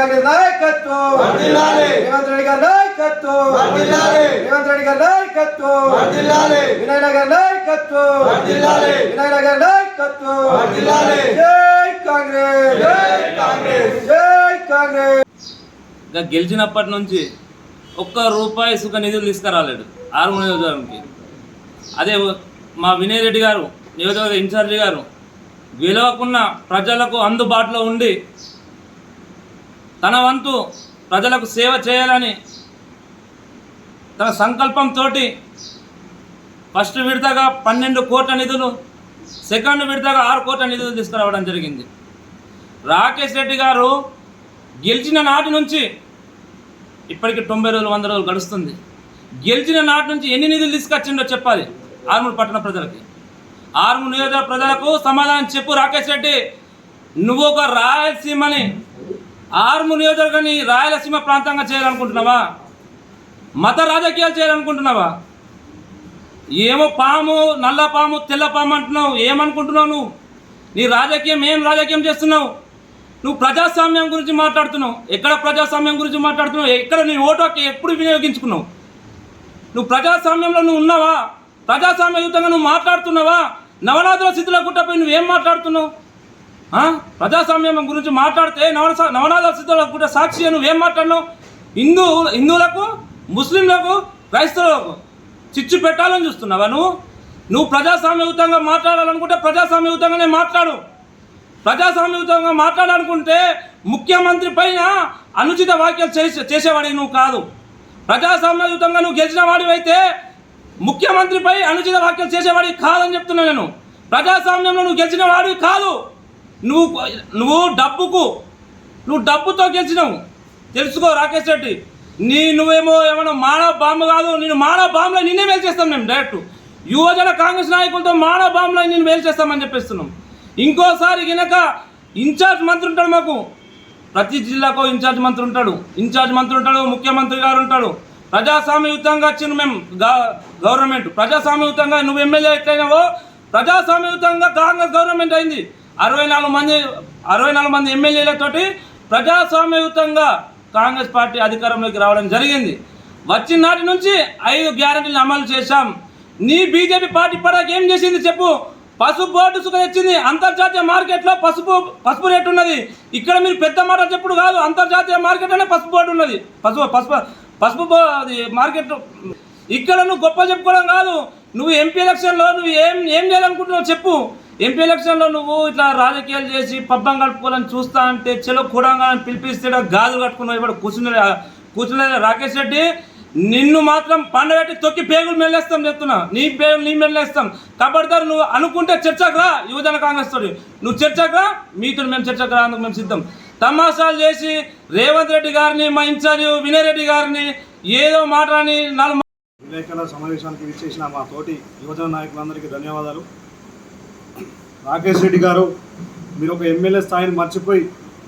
గారి నాయకత్వం. రేవంత్ రెడ్డి గారి నాయకత్వం. రేవంత్ రెడ్డి గారి నాయకత్వం. వినయ్ గారి నాయకత్వం. వినయ్ గారి నాయకత్వం. జై కాంగ్రెస్ జై కాంగ్రెస్. జై కాంగ్రెస్ ఇంకా గెలిచినప్పటి నుంచి ఒక్క రూపాయి సుఖ నిధులు తీసుకురాలేడు ఆరు నియోజకవర్గంకి అదే మా వినయ్ రెడ్డి గారు నియోజకవర్గ ఇన్ఛార్జి గారు గెలవకున్న ప్రజలకు అందుబాటులో ఉండి తన వంతు ప్రజలకు సేవ చేయాలని తన సంకల్పంతో ఫస్ట్ విడతగా పన్నెండు కోట్ల నిధులు సెకండ్ విడతగా ఆరు కోట్ల నిధులు తీసుకురావడం జరిగింది. రాకేష్ రెడ్డి గారు గెలిచిన నాటి నుంచి ఇప్పటికి తొంభై రోజులు వంద రోజులు గడుస్తుంది. గెలిచిన నాటి నుంచి ఎన్ని నిధులు తీసుకొచ్చిండో చెప్పాలి ఆర్మూర్ పట్టణ ప్రజలకి. ఆర్మూర్ నియోజక ప్రజలకు సమాధానం చెప్పు రాకేష్ రెడ్డి. నువ్వు ఒక రాయలసీమని ఆర్ము నియోజకవర్గాన్ని రాయలసీమ ప్రాంతంగా చేయాలనుకుంటున్నావా? మత రాజకీయాలు చేయాలనుకుంటున్నావా? ఏమో పాము నల్ల పాము తెల్ల పాము అంటున్నావు. ఏమనుకుంటున్నావు నువ్వు? నీ రాజకీయం ఏం రాజకీయం చేస్తున్నావు? నువ్వు ప్రజాస్వామ్యం గురించి మాట్లాడుతున్నావు. ఎక్కడ ప్రజాస్వామ్యం గురించి మాట్లాడుతున్నావు? ఎక్కడ నీ ఓటు ఎప్పుడు వినియోగించుకున్నావు? నువ్వు ప్రజాస్వామ్యంలో నువ్వు ఉన్నావా? ప్రజాస్వామ్య యుద్ధంగా నువ్వు మాట్లాడుతున్నావా? నవనాథుల స్థితిలో గుట్టపై నువ్వేం మాట్లాడుతున్నావు? ప్రజాస్వామ్యం గురించి మాట్లాడితే నవన నవనాథ స్థితిలో కూడా సాక్షి నువ్వేం మాట్లాడినావు? హిందూ హిందువులకు ముస్లింలకు క్రైస్తవులకు చిచ్చు పెట్టాలని చూస్తున్నావా నువ్వు? నువ్వు ప్రజాస్వామ్యయుతంగా మాట్లాడాలనుకుంటే ప్రజాస్వామ్యయుతంగానే మాట్లాడు. ప్రజాస్వామ్యయుతంగా మాట్లాడాలనుకుంటే ముఖ్యమంత్రి పైన అనుచిత వ్యాఖ్యలు చేసే చేసేవాడివి నువ్వు కాదు. ప్రజాస్వామ్యయుతంగా నువ్వు గెలిచిన వాడివైతే ముఖ్యమంత్రిపై అనుచిత వ్యాఖ్యలు చేసేవాడివి కాదని చెప్తున్నా నేను. ప్రజాస్వామ్యంలో నువ్వు గెలిచిన వాడివి కాదు. నువ్వు నువ్వు డబ్బుకు నువ్వు డబ్బుతో గెలిచినావు. తెలుసుకో రాకేష్ రెడ్డి నీ నువ్వేమో ఏమైనా మానవ బాంబు కాదు నేను మానవ బాంబులో నిన్నే మేలు చేస్తాం మేము డైరెక్ట్ యువజన కాంగ్రెస్ నాయకులతో మానవ బాంబులో నేను మేలు చేస్తామని చెప్పేస్తున్నాం. ఇంకోసారి గినక ఇన్ఛార్జ్ మంత్రి ఉంటాడు మాకు. ప్రతి జిల్లాకు ఇన్ఛార్జ్ మంత్రి ఉంటాడు. ఇన్ఛార్జ్ మంత్రి ఉంటాడు ముఖ్యమంత్రి గారు ఉంటాడు. ప్రజాస్వామ్యయుతంగా వచ్చిన మేము గవర్నమెంట్. ప్రజాస్వామ్యయుతంగా నువ్వు ఎమ్మెల్యే ఎట్లయినావో ప్రజాస్వామ్యయుతంగా కాంగ్రెస్ గవర్నమెంట్ అయింది. అరవై నాలుగు మంది అరవై నాలుగు మంది ఎమ్మెల్యేలతోటి ప్రజాస్వామ్యయుతంగా కాంగ్రెస్ పార్టీ అధికారంలోకి రావడం జరిగింది. వచ్చిన నాటి నుంచి ఐదు గ్యారెంటీలు అమలు చేశాం. నీ బీజేపీ పార్టీ పడక ఏం చేసింది చెప్పు? పసుపు బోర్డు సుఖ తెచ్చింది. అంతర్జాతీయ మార్కెట్లో పసుపు పసుపు రేటు ఉన్నది. ఇక్కడ మీరు పెద్ద మాట చెప్పుడు కాదు. అంతర్జాతీయ మార్కెట్లోనే పసుపు బోర్డు ఉన్నది. పసుపు పసుపు పసుపు బో- అది మార్కెట్ ఇక్కడ నువ్వు గొప్ప చెప్పుకోవడం కాదు. నువ్వు ఎంపీ ఎలక్షన్లో నువ్వు ఏం ఏం చేయాలనుకుంటున్నావు చెప్పు. ఎంపీ ఎలక్షన్లో నువ్వు ఇట్లా రాజకీయాలు చేసి పబ్బం కడుపుకోవాలని చూస్తా అంటే చెలో కూడంగా పిలిపిస్తే గాజులు కట్టుకున్నావు. ఇప్పుడు కూర్చున్న కూర్చున్న రాకేష్ రెడ్డి నిన్ను మాత్రం పండబెట్టి తొక్కి పేగులు మెల్లేస్తాం చెప్తున్నా. నీ పేగులు నీ మెల్లేస్తాం. కాబట్టి నువ్వు అనుకుంటే చర్చకు రా యువజన కాంగ్రెస్ తోటి. నువ్వు చర్చకు రా మీతో మేము చర్చకు రా అందుకు మేము సిద్ధం. తమాషాలు చేసి రేవంత్ రెడ్డి గారిని మా ఇన్ఛార్జ్ వినయ్ రెడ్డి గారిని ఏదో మాట్లాడి నాలుగు విలేకరుల సమావేశానికి విచ్చేసిన మా తోటి యువజన నాయకులందరికీ ధన్యవాదాలు. రాకేష్ రెడ్డి గారు మీరు ఒక ఎమ్మెల్యే స్థాయిని మర్చిపోయి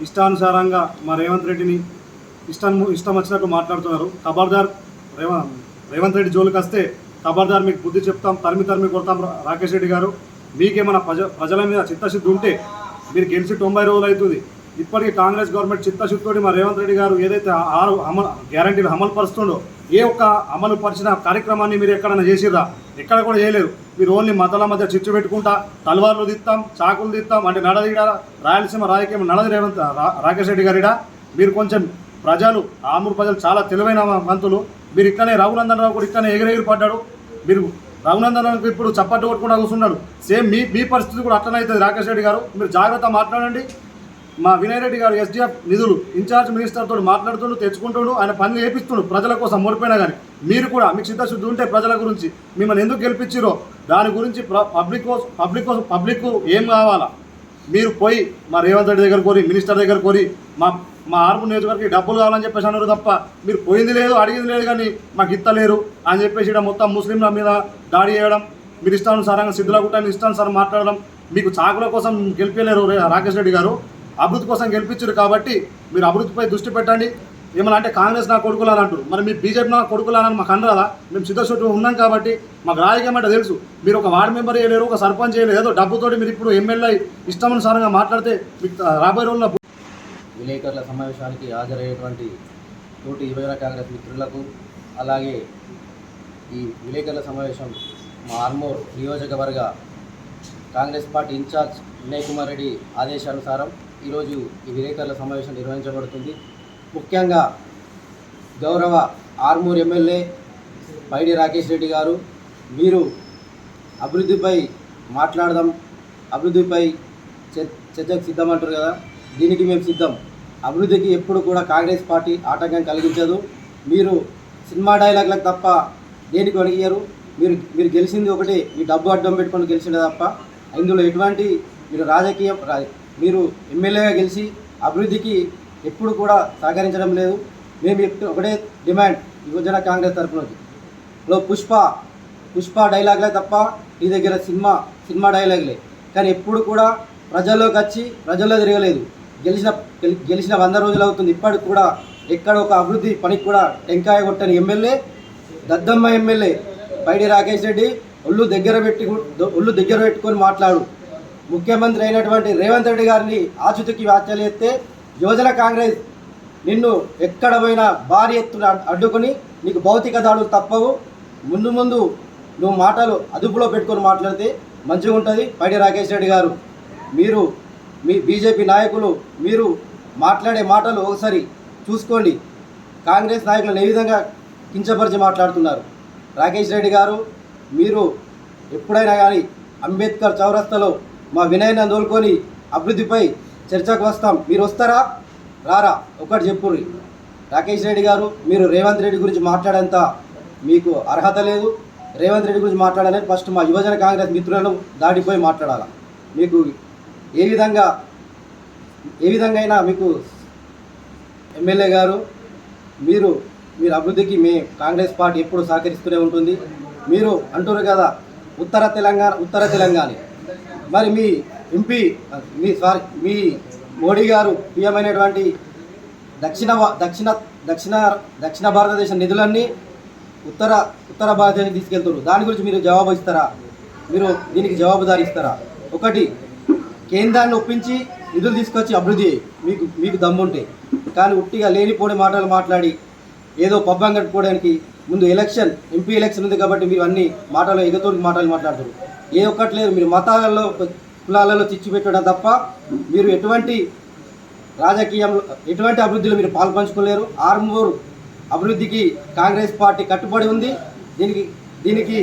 ఇష్టానుసారంగా మా రేవంత్ రెడ్డిని ఇష్టం ఇష్టం వచ్చినట్టు మాట్లాడుతున్నారు. ఖబర్దార్ రేవ రేవంత్ రెడ్డి జోలికి వస్తే ఖబర్దార్ మీకు బుద్ధి చెప్తాం తరిమి తరిమి కొడతాం రాకేష్ రెడ్డి గారు. మీకేమైనా ప్రజ ప్రజల మీద చిత్తశుద్ధి ఉంటే మీరు గెలిచి తొంభై రోజులు అవుతుంది. ఇప్పటికీ కాంగ్రెస్ గవర్నమెంట్ చిత్తశుద్ధితోటి మా రేవంత్ రెడ్డి గారు ఏదైతే ఆరు అమలు గ్యారంటీలు అమలు పరుస్తుండో ఏ ఒక్క అమలు పరిచిన కార్యక్రమాన్ని మీరు ఎక్కడైనా చేసిర్రా? ఎక్కడ కూడా చేయలేదు. మీరు ఓన్లీ మతాల మధ్య చిచ్చు పెట్టుకుంటా తలవార్లు తిత్తాం చాకులు తీస్తాం అంటే నడదిడ రాయలసీమ రాజకీయం నడది రేవంత్ రాకేష్ రెడ్డి గారిడా మీరు కొంచెం ప్రజలు ఆమూరు ప్రజలు చాలా తెలివైన మంతులు. మీరు ఇక్కడనే రఘునందన్ రావు కూడా ఇక్కడనే ఎగిరెగిరి పడ్డాడు మీరు రఘునందన్ రావుకి ఇప్పుడు చప్పట్టు కొట్టుకుంటూ కూర్చున్నాడు. సేమ్ మీ మీ పరిస్థితి కూడా అట్లనే అవుతుంది రాకేష్ రెడ్డి గారు. మీరు జాగ్రత్త మాట్లాడండి. మా వినయ్ రెడ్డి గారు ఎస్డిఎఫ్ నిధులు ఇన్ఛార్జ్ మినిస్టర్తో మాట్లాడుతుండు తెచ్చుకుంటుండు ఆయన పనులు చేపిస్తుండు ప్రజల కోసం మురిపోయినా కానీ మీరు కూడా మీకు చిత్తశుద్ధి ఉంటే ప్రజల గురించి మిమ్మల్ని ఎందుకు గెలిపించిరో దాని గురించి పబ్లిక్ కోసం పబ్లిక్ కోసం పబ్లిక్ ఏం కావాలా? మీరు పోయి మా రేవంత్ రెడ్డి దగ్గర కోరి మినిస్టర్ దగ్గర కోరి మా మా ఆర్పు నియోజకవర్గకి డబ్బులు కావాలని చెప్పేసి అన్నారు తప్ప మీరు పోయింది లేదు అడిగింది లేదు కానీ మాకు ఇత్తలేరు అని చెప్పేసి ఇక్కడ మొత్తం ముస్లింల మీద దాడి చేయడం మీరు ఇష్టానుసారంగా సిద్ధుల గుట్ట ఇష్టానుసారం మాట్లాడడం మీకు చాకుల కోసం గెలిపలేరు రాకేష్ రెడ్డి గారు. అభివృద్ధి కోసం గెలిపించారు కాబట్టి మీరు అభివృద్ధిపై దృష్టి పెట్టండి. ఏమన్నా అంటే కాంగ్రెస్ నా కొడుకులని అంటారు మరి మీ బీజేపీ నా కొడుకులని మాకు అనరాదా? మేము సిద్ధశుద్ధి ఉన్నాం కాబట్టి మాకు రాజకీయం తెలుసు. మీరు ఒక వార్డు మెంబర్ చేయలేరు ఒక సర్పంచ్ చేయలేరు. ఏదో డబ్బుతోటి మీరు ఇప్పుడు ఎమ్మెల్యే ఇష్టానుసారంగా మాట్లాడితే మీకు రాబోయే రోజుల్లో విలేకరుల సమావేశానికి హాజరయ్యేటువంటి తోటి యువజన కాంగ్రెస్ మిత్రులకు అలాగే ఈ విలేకరుల సమావేశం మా ఆర్మూర్ నియోజకవర్గ Congress party incharge Vinay Kumar Reddy ఆదేశానుసారం ఈరోజు ఈ విలేకరుల సమావేశం నిర్వహించబడుతుంది. ముఖ్యంగా గౌరవ ఆర్మూర్ ఎమ్మెల్యే పైడి రాకేష్ రెడ్డి గారు మీరు అభివృద్ధిపై మాట్లాడదాం అభివృద్ధిపై చర్చకు సిద్ధం అంటారు కదా దీనికి మేము సిద్ధం. అభివృద్ధికి ఎప్పుడు కూడా కాంగ్రెస్ పార్టీ ఆటంకం కలిగించదు. మీరు సినిమా డైలాగ్లకు తప్ప దేనికి వణిగారు మీరు మీరు గెలిచింది ఒకటి మీ డబ్బు అడ్డం పెట్టుకొని గెలిచింది తప్ప. ఇందులో ఎటువంటి మీరు రాజకీయం మీరు ఎమ్మెల్యేగా గెలిచి అభివృద్ధికి ఎప్పుడు కూడా సహకరించడం లేదు. మేము ఒకటే డిమాండ్ యువజన కాంగ్రెస్ తరఫు నుంచి లో పుష్ప పుష్ప డైలాగ్లే తప్ప నీ దగ్గర సినిమా సినిమా డైలాగ్లే. కానీ ఎప్పుడు కూడా ప్రజల్లోకి వచ్చి ప్రజల్లో తిరగలేదు. గెలిచిన గెలి- గెలిచిన వంద రోజులు అవుతుంది. ఇప్పటికి కూడా ఎక్కడ ఒక అభివృద్ధి పనికి కూడా టెంకాయ కొట్టని ఎమ్మెల్యే దద్దమ్మ ఎమ్మెల్యే బయట రాకేష్ రెడ్డి ఒళ్ళు దగ్గర పెట్టి ఒళ్ళు దగ్గర పెట్టుకొని మాట్లాడు. ముఖ్యమంత్రి అయినటువంటి రేవంత్ రెడ్డి గారిని ఆచుతికి వ్యాఖ్యలు ఎత్తే యువజన కాంగ్రెస్ నిన్ను ఎక్కడ పోయినా భారీ ఎత్తున అడ్డుకుని నీకు భౌతిక దాడులు తప్పవు. ముందు ముందు నువ్వు మాటలు అదుపులో పెట్టుకొని మాట్లాడితే మంచిగా ఉంటుంది. పైడి రాకేష్ రెడ్డి గారు మీరు మీ బీజేపీ నాయకులు మీరు మాట్లాడే మాటలు ఒకసారి చూసుకోండి. కాంగ్రెస్ నాయకులను ఏ విధంగా కించపరిచి మాట్లాడుతున్నారు? రాకేష్ రెడ్డి గారు మీరు ఎప్పుడైనా కానీ అంబేద్కర్ చౌరస్తలో మా వినయన తోలుకొని అభివృద్ధిపై చర్చకు వస్తాం. మీరు వస్తారా? రారా. ఒకటి చెప్పుర్రి. రాకేష్ రెడ్డి గారు మీరు రేవంత్ రెడ్డి గురించి మాట్లాడేంత మీకు అర్హత లేదు. రేవంత్ రెడ్డి గురించి మాట్లాడాలని ఫస్ట్ మా యువజన కాంగ్రెస్ మిత్రులను దాటిపోయి మాట్లాడాలి. మీకు ఏ విధంగా ఏ విధంగా అయినా మీకు ఎమ్మెల్యే గారు మీరు మీరు అభివృద్ధికి మీ కాంగ్రెస్ పార్టీ ఎప్పుడు సహకరిస్తూనే ఉంటుంది. మీరు అంటున్నారు కదా ఉత్తర తెలంగాణ ఉత్తర తెలంగాణ. మరి మీ ఎంపీ మీ సారీ మీ మోడీ గారు పిఎం అయినటువంటి దక్షిణ దక్షిణ దక్షిణ దక్షిణ భారతదేశ నిధులన్నీ ఉత్తర ఉత్తర భారతదేశం తీసుకెళ్తారు దాని గురించి మీరు జవాబు ఇస్తారా మీరు దీనికి జవాబుదారి ఇస్తారా ఒకటి కేంద్రాన్ని ఒప్పించి నిధులు తీసుకొచ్చి అభివృద్ధి మీకు మీకు దమ్ముంటే. కానీ ఉట్టిగా లేనిపోని మాటలు మాట్లాడి ఏదో పబ్బం కట్టుకోవడానికి ముందు ఎలక్షన్ ఎంపీ ఎలక్షన్ ఉంది కాబట్టి మీరు అన్ని మాటలు ఎగతోటి మాటలు మాట్లాడుతారు. ఏ ఒక్కటి లేదు మీరు మతాలలో కులాలలో చిచ్చు పెట్టడం తప్ప మీరు ఎటువంటి రాజకీయంలో ఎటువంటి అభివృద్ధిలో మీరు పాల్పంచుకోలేరు. ఆర్మూర్ అభివృద్ధికి కాంగ్రెస్ పార్టీ కట్టుబడి ఉంది. దీనికి దీనికి